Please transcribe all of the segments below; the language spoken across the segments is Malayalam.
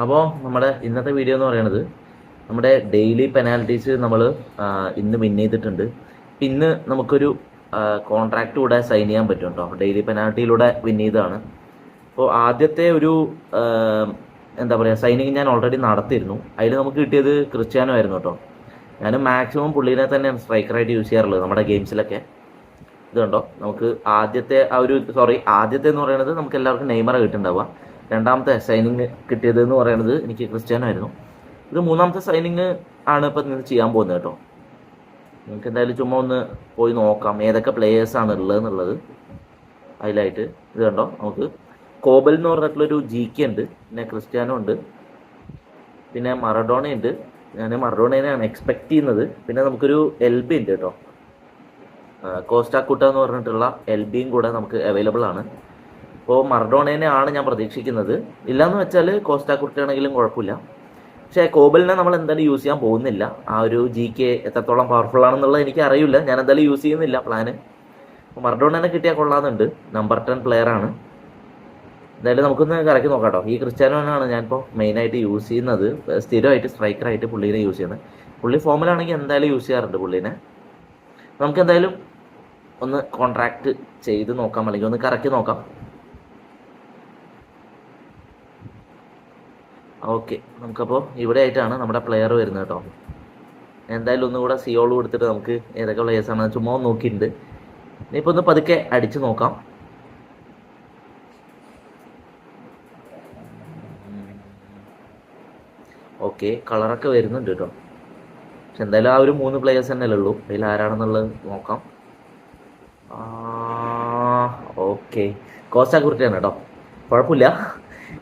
അപ്പോൾ നമ്മുടെ ഇന്നത്തെ വീഡിയോ എന്ന് പറയുന്നത് നമ്മുടെ ഡെയിലി പെനാൽറ്റീസ് നമ്മൾ ഇന്ന് വിൻ ചെയ്തിട്ടുണ്ട്. ഇന്ന് നമുക്കൊരു കോൺട്രാക്ട് കൂടെ സൈൻ ചെയ്യാൻ പറ്റും കേട്ടോ ഡെയിലി പെനാൽറ്റിയിലൂടെ വിൻ ചെയ്തതാണ്. അപ്പോൾ ആദ്യത്തെ ഒരു എന്താ പറയുക സൈനിങ് ഞാൻ ഓൾറെഡി നടത്തിയിരുന്നു. അതിൽ നമുക്ക് കിട്ടിയത് ക്രിസ്ത്യാനോ ആയിരുന്നു കേട്ടോ ഞാൻ മാക്സിമം പുള്ളീനെ തന്നെയാണ് സ്ട്രൈക്കറായിട്ട് യൂസ് ചെയ്യാറുള്ളത് നമ്മുടെ ഗെയിംസിലൊക്കെ ഇത് കണ്ടോ? നമുക്ക് ആദ്യത്തെ ആ ഒരു സോറി ആദ്യത്തെ എന്ന് പറയുന്നത് നമുക്ക് എല്ലാവർക്കും നെയ്മറ കിട്ടുന്നുണ്ടാവുക. രണ്ടാമത്തെ സൈനിങ് കിട്ടിയത് എന്ന് പറയുന്നത് എനിക്ക് ക്രിസ്ത്യാനായിരുന്നു. ഇത് മൂന്നാമത്തെ സൈനിങ് ആണ് ഇപ്പം നിങ്ങൾ ചെയ്യാൻ പോകുന്നത് കേട്ടോ. നിങ്ങൾക്ക് എന്തായാലും ചുമ്മാ ഒന്ന് പോയി നോക്കാം ഏതൊക്കെ പ്ലേയേഴ്സ് ആണ് ഉള്ളത് എന്നുള്ളത് അതിലായിട്ട് ഇത് കണ്ടോ? നമുക്ക് കോബൽ എന്ന് പറഞ്ഞിട്ടുള്ളൊരു ജി കെ ഉണ്ട് പിന്നെ ക്രിസ്ത്യാനോ ഉണ്ട് പിന്നെ മറഡോണ ഉണ്ട്. ഞാൻ മറഡോണേനെയാണ് എക്സ്പെക്ട് ചെയ്യുന്നത്. പിന്നെ നമുക്കൊരു എൽ ബി ഉണ്ട് കേട്ടോ. കോസ്റ്റാക്കുട്ട എന്ന് പറഞ്ഞിട്ടുള്ള എൽ ബിയും കൂടെ നമുക്ക് അവൈലബിൾ ആണ്. അപ്പോൾ മറഡോണേനെ ആണ് ഞാൻ പ്രതീക്ഷിക്കുന്നത്. ഇല്ലയെന്ന് വെച്ചാൽ കോസ്റ്റാ ആണെങ്കിലും കുഴപ്പമില്ല. പക്ഷേ കോബലിനെ നമ്മൾ എന്തായാലും യൂസ് ചെയ്യാൻ പോകുന്നില്ല. ആ ഒരു ജി കെ എത്രത്തോളം പവർഫുൾ ആണെന്നുള്ളത് എനിക്ക് അറിയില്ല. ഞാൻ എന്തായാലും യൂസ് ചെയ്യുന്നില്ല പ്ലാന് മറഡോണേനെ കിട്ടിയാൽ കൊള്ളാമെന്നുണ്ട് നമ്പർ ടെൻ ആണ്. എന്തായാലും നമുക്കൊന്ന് കറക്കി നോക്കാം കേട്ടോ ഈ ക്രിസ്ത്യാനോനാണ് ഞാനിപ്പോൾ മെയിനായിട്ട് യൂസ് ചെയ്യുന്നത്. സ്ഥിരമായിട്ട് സ്ട്രൈക്കറായിട്ട് പുള്ളീനെ യൂസ് ചെയ്യുന്നത്. പുള്ളി ഫോമിലാണെങ്കിൽ എന്തായാലും യൂസ് ചെയ്യാറുണ്ട് പുള്ളീനെ. നമുക്ക് എന്തായാലും ഒന്ന് കോൺട്രാക്ട് ചെയ്ത് നോക്കാം. അല്ലെങ്കിൽ ഒന്ന് കറക്കി നോക്കാം. ഓക്കെ നമുക്കപ്പോൾ ഇവിടെ ആയിട്ടാണ് നമ്മുടെ പ്ലെയർ വരുന്നത് കേട്ടോ എന്തായാലും ഒന്നുകൂടെ സിയോൾ കൊടുത്തിട്ട് നമുക്ക് ഏതൊക്കെ പ്ലേയേഴ്സ് ആണ് ചുമ്മാ നോക്കിയിട്ടുണ്ട്. ഇനിയിപ്പോൾ ഒന്ന് പതുക്കെ അടിച്ചു നോക്കാം. ഓക്കെ കളറൊക്കെ വരുന്നുണ്ട് കേട്ടോ പക്ഷെ എന്തായാലും ആ ഒരു മൂന്ന് പ്ലേയേഴ്സ് തന്നെയല്ലേ ഉള്ളൂ. അതിൽ ആരാണെന്നുള്ളത് നോക്കാം. ഓക്കെ കോസ്റ്റ കുർട്ടിയാണ് കേട്ടോ കുഴപ്പമില്ല.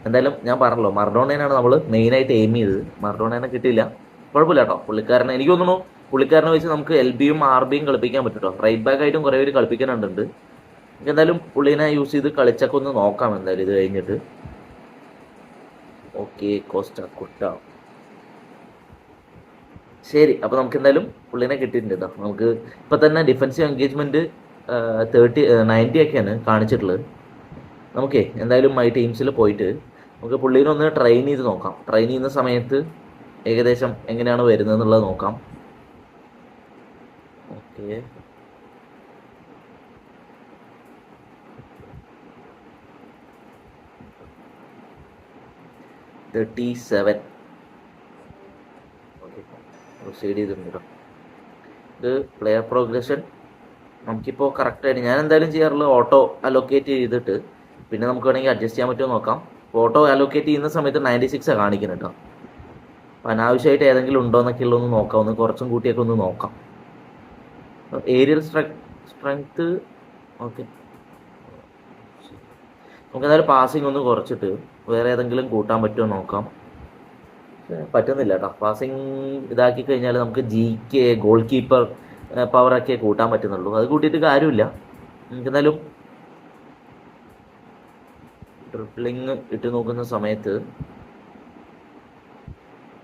എന്തായാലും ഞാൻ പറഞ്ഞല്ലോ മർഡോണേനാണ് നമ്മൾ മെയിനായിട്ട് എയിം ചെയ്തത്. മർഡോണേനെ കിട്ടിയില്ല. കുഴപ്പമില്ല കേട്ടോ പുള്ളിക്കാരനെ എനിക്ക് തോന്നുന്നു പുള്ളിക്കാരനെ വെച്ച് നമുക്ക് എൽ ബിയും ആർ ബിയും കളിപ്പിക്കാൻ പറ്റും കേട്ടോ റൈറ്റ് ബാക്ക് ആയിട്ടും കുറേ പേര് കളിപ്പിക്കാനുണ്ട്. എന്തായാലും പുള്ളീനെ യൂസ് ചെയ്ത് കളിച്ചൊക്കെ ഒന്ന് നോക്കാം എന്തായാലും ഇത് കഴിഞ്ഞിട്ട്. ഓക്കെ കോസ്റ്റ കുട്ട. ശരി അപ്പോൾ നമുക്ക് എന്തായാലും പുള്ളിനെ കിട്ടിയിട്ടുണ്ട് കേട്ടോ നമുക്ക് ഇപ്പം തന്നെ ഡിഫൻസീവ് എൻഗേജ്മെന്റ് തേർട്ടി നയന്റി ഒക്കെയാണ് കാണിച്ചിട്ടുള്ളത്. നമുക്കേ എന്തായാലും മൈ ടീംസിൽ പോയിട്ട് നമുക്ക് പുള്ളീനെ ഒന്ന് ട്രെയിൻ ചെയ്ത് നോക്കാം. ട്രെയിൻ ചെയ്യുന്ന സമയത്ത് ഏകദേശം എങ്ങനെയാണ് വരുന്നത് എന്നുള്ളത് നോക്കാം. Okay thirty seven okay proceed ചെയ്തിട്ടുണ്ട് ഇത് പ്ലെയർ പ്രോഗ്രഷൻ നമുക്കിപ്പോൾ കറക്റ്റായിട്ട് ഞാൻ എന്തായാലും ചെയ്യാറുള്ളത് ഓട്ടോ അലോക്കേറ്റ് ചെയ്തിട്ട് പിന്നെ നമുക്ക് വേണമെങ്കിൽ അഡ്ജസ്റ്റ് ചെയ്യാൻ പറ്റുമോ നോക്കാം. ഓട്ടോ അലോക്കേറ്റ് ചെയ്യുന്ന സമയത്ത് നയന്റി സിക്സാണ് കാണിക്കുന്നത് കേട്ടോ. അപ്പോൾ അനാവശ്യമായിട്ട് ഏതെങ്കിലും ഉണ്ടോ എന്നൊക്കെ ഉള്ളതൊന്ന് നോക്കാം. ഒന്ന് കുറച്ചും കൂട്ടിയൊക്കെ ഒന്ന് നോക്കാം. ഏരിയൽ സ്ട്രെങ്ത് ഓക്കെ നമുക്ക് എന്തായാലും പാസിംഗ് ഒന്ന് കുറച്ചിട്ട് വേറെ ഏതെങ്കിലും കൂട്ടാൻ പറ്റുമോ നോക്കാം. പറ്റുന്നില്ല കേട്ടോ. പാസിംഗ് ഇതാക്കി കഴിഞ്ഞാൽ നമുക്ക് ജി കെ ഗോൾ കീപ്പർ പവറൊക്കെ കൂട്ടാൻ പറ്റുന്നുള്ളൂ. അത് കൂട്ടിയിട്ട് കാര്യമില്ല. നമുക്ക് എന്തായാലും ട്രിപ്പിളിങ് ഇട്ട് നോക്കുന്ന സമയത്ത്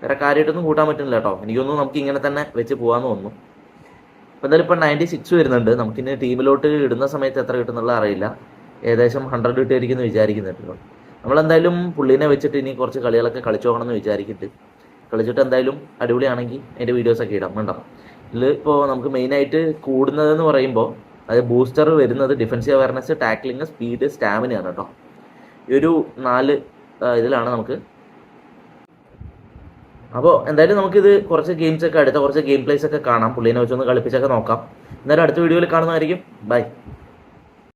വേറെ കാര്യമായിട്ടൊന്നും കൂട്ടാൻ പറ്റുന്നില്ല കേട്ടോ എനിക്കൊന്നും നമുക്ക് ഇങ്ങനെ തന്നെ വെച്ച് പോകാമെന്ന് തോന്നുന്നു. അപ്പോൾ എന്തായാലും ഇപ്പം നയന്റി സിക്സ് വരുന്നുണ്ട്. നമുക്കിനി ടീമിലോട്ട് ഇടുന്ന സമയത്ത് എത്ര കിട്ടുന്നുള്ള അറിയില്ല. ഏകദേശം ഹൺഡ്രഡ് കിട്ടുമായിരിക്കും എന്ന് വിചാരിക്കുന്നുണ്ട് നമ്മളെന്തായാലും പുള്ളീനെ വെച്ചിട്ട് ഇനി കുറച്ച് കളികളൊക്കെ കളിച്ചു നോക്കണം എന്ന് വിചാരിക്കുന്നുണ്ട്. കളിച്ചിട്ട് എന്തായാലും അടിപൊളിയാണെങ്കിൽ അതിന്റെ വീഡിയോസൊക്കെ ഇടാം വേണ്ട ഇതിൽ ഇപ്പോൾ നമുക്ക് മെയിനായിട്ട് കൂടുന്നതെന്ന് പറയുമ്പോൾ അത് ബൂസ്റ്റർ വരുന്നത് ഡിഫൻസീവ് അവയർനെസ് ടാക്ലിങ് സ്പീഡ് സ്റ്റാമിനയാണ് കേട്ടോ ഈ ഒരു നാല് ഇതിലാണ് നമുക്ക്. അപ്പോൾ എന്തായാലും നമുക്കിത് കുറച്ച് ഗെയിംസ് ഒക്കെ അടുത്ത കുറച്ച് ഗെയിം പ്ലേസ് ഒക്കെ കാണാം. പുള്ളീനെ വെച്ചൊന്ന് കളിപ്പിച്ചൊക്കെ നോക്കാം. എന്നാലും അടുത്ത വീഡിയോയിൽ കാണുന്നതായിരിക്കും. ബൈ